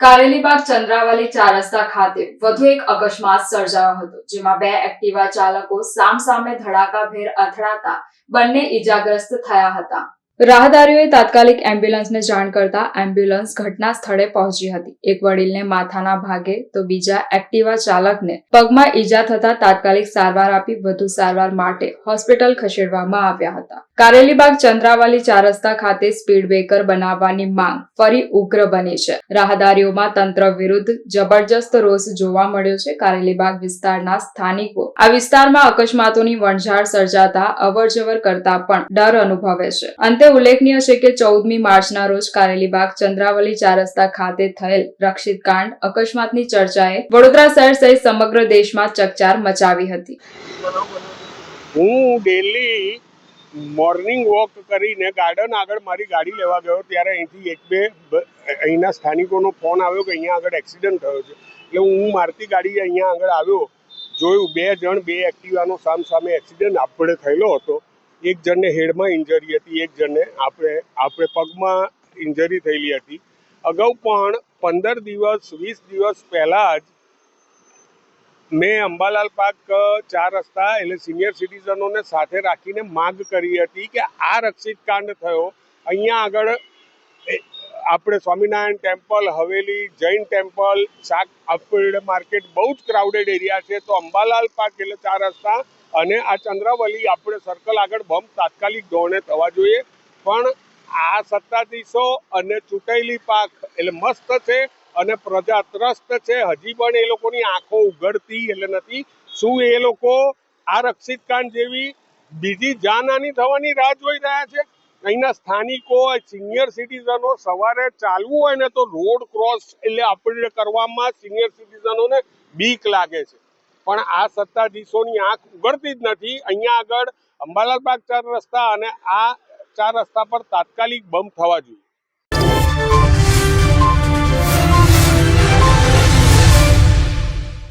કારેલીબાગ ચંદ્રાવલી ચાર રસ્તા ખાતે વધુ એક અકસ્માત સર્જાયો હતો, જેમાં બે એક્ટિવા ચાલકો સામસામે ધડાકાભેર અથડાતા બંને ઈજાગ્રસ્ત થયા હતા. રાહદારીઓએ તાત્કાલિક એમ્બ્યુલન્સને જાણ કરતા એમ્બ્યુલન્સ ઘટના સ્થળે પહોંચી હતી. એક વડીલને માથાના ભાગે તો બીજા એક્ટિવા ચાલકને પગમાં ઈજા થતા તાત્કાલિક સારવાર આપી વધુ સારવાર માટે હોસ્પિટલ ખસેડવામાં આવ્યા હતા. કારેલીબાગ ચંદ્રાવાલી ચાર રસ્તા ખાતે સ્પીડ બ્રેકર બનાવવાની માંગ ફરી ઉગ્ર બની છે. રાહદારીઓમાં તંત્ર વિરુદ્ધ જબરજસ્ત રોષ જોવા મળ્યો છે. કારેલીબાગ વિસ્તારના સ્થાનિકો આ વિસ્તારમાં અકસ્માતોની વણઝાર સર્જાતા અવરજવર કરતા પણ ડર અનુભવે છે. અંતે ઉલ્લેખનીય છે કે ચૌદમી માર્ચના રોજ કારેલીબાગ ચંદ્રાવલી ચાર રસ્તા ખાતે થયેલ રક્ષિત કાંડ અકસ્માતની ચર્ચાએ વડોદરા શહેર સહિત સમગ્ર દેશમાં ચકચાર મચાવી હતી. હું ડેલી મોર્નિંગ વોક કરીને ગાર્ડન આગળ મારી ગાડી લેવા ગયો ત્યારે અહીંથી એક બ- અહીંના સ્થાનિકોનો ફોન આવ્યો કે અહીંયા આગળ એક્સિડન્ટ થયો છે. એટલે હું મારતી ગાડી અહીંયા આગળ આવ્યો, જોયું બે જણ બે એક્ટિવાનો સામસામે એક્સિડન્ટ આપણે થયેલો હતો. એક જણને હેડમાં ઇન્જરી હતી એક જણને આપણે આપણે પગમાં ઇન્જરી થયેલી હતી. અગાઉ પણ પંદર દિવસ, વીસ દિવસ પહેલાં જ મેં અંબાલાલ પાર્ક ચાર રસ્તા એટલે સિનિયર સિટીઝનોને સાથે રાખીને માંગ કરી હતી કે આ રક્ષિત કાંડ થયો. અહીંયા આગળ આપણે સ્વામિનારાયણ ટેમ્પલ, હવેલી જૈન ટેમ્પલ, શાક આપેડ માર્કેટ બહુ જ ક્રાઉડેડ એરિયા છે. તો અંબાલાલ પાર્ક એટલે ચાર રસ્તા અને આ ચંદ્રાવલી આપણે સર્કલ આગળ બમ્પ તાત્કાલિક ધોરણે થવા જોઈએ. પણ આ સત્તાધીશો અને ચૂંટાયેલી પાક એટલે મસ્ત છે અને પ્રજા ત્રસ્ત છે. હજી પણ એ લોકોની આંખો ઉઘડતી એટલે નથી. શું એ લોકો આ રક્ષિત કાંડ જેવી બીજી જાનહાની થવાની રાહ જોઈ રહ્યા છે? અહીંના સ્થાનિકો સિનિયર સિટીઝનો સવારે ચાલવું હોય ને તો રોડ ક્રોસ એટલે આપણે કરવામાં સિનિયર સિટીઝનોને બીક લાગે છે. પણ આ સત્તાધીશોની આંખ ઉગડતી જ નથી. અહીંયા આગળ અંબાલાલ બાગ ચાર રસ્તા અને આ ચાર રસ્તા પર તાત્કાલિક બમ્પ થવા જોઈએ.